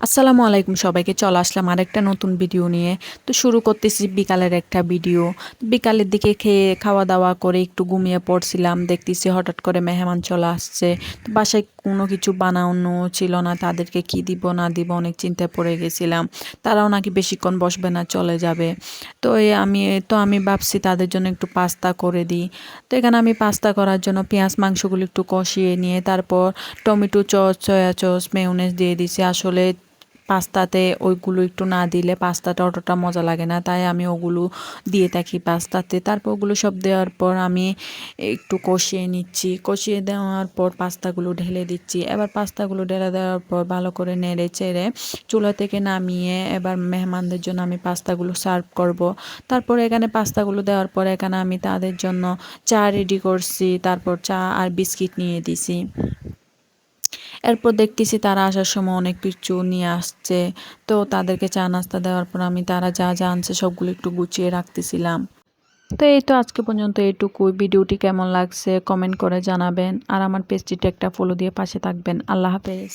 আসসালামু আলাইকুম সবাইকে, চলে আসলাম আরেকটা নতুন ভিডিও নিয়ে। তো শুরু করতেছি বিকালের একটা ভিডিও। বিকালের দিকে খেয়ে, খাওয়া দাওয়া করে একটু ঘুমিয়ে পড়ছিলাম, দেখতেছি হঠাৎ করে মেহমান চলে আসছে। তো বাসায় কোনো কিছু বানানো ছিল না, তাদেরকে কি দিব না দিব অনেক চিন্তায় পড়ে গেছিলাম। তারাও নাকি বেশিক্ষণ বসবে না, চলে যাবে। তো আমি তো আমি ভাবছি তাদের জন্য একটু পাস্তা করে দিই। তো এখানে আমি পাস্তা করার জন্য পেঁয়াজ মাংসগুলো একটু কষিয়ে নিয়ে তারপর টমেটো চস সয়া চস মেউনেস দিয়ে দিছি। আসলে পাস্তাতে ওইগুলো একটু না দিলে পাস্তাটা অতটা মজা লাগে না। তাই আমি ওগুলো দিয়ে থাকি পাস্তাতে। তারপর ওগুলো সব দেওয়ার পর আমি একটু কষিয়ে নিচ্ছি। কষিয়ে দেওয়ার পর পাস্তাগুলো ঢেলে দিচ্ছি। এবার পাস্তাগুলো ঢেলে দেওয়ার পর ভালো করে নেড়ে চেড়ে চুলা থেকে নামিয়ে এবার মেহমানদের জন্য আমি পাস্তাগুলো সার্ভ করব। তারপর এখানে পাস্তাগুলো দেওয়ার পর এখানে আমি তাদের জন্য চা রেডি করছি। তারপর চা আর বিস্কিট নিয়ে দিছি। এরপর দেখতেছি তারা আসার সময় অনেক কিছু নিয়ে আসছে। তো তাদেরকে চা নাস্তা দেওয়ার পর আমি তারা যা যা আনছে সবগুলো একটু গুছিয়ে রাখতেছিলাম। তো এই তো আজকে পর্যন্ত এইটুকুই। ভিডিওটি কেমন লাগছে কমেন্ট করে জানাবেন। আর আমার পেজটিতে একটা ফলো দিয়ে পাশে থাকবেন। আল্লাহ হাফেজ।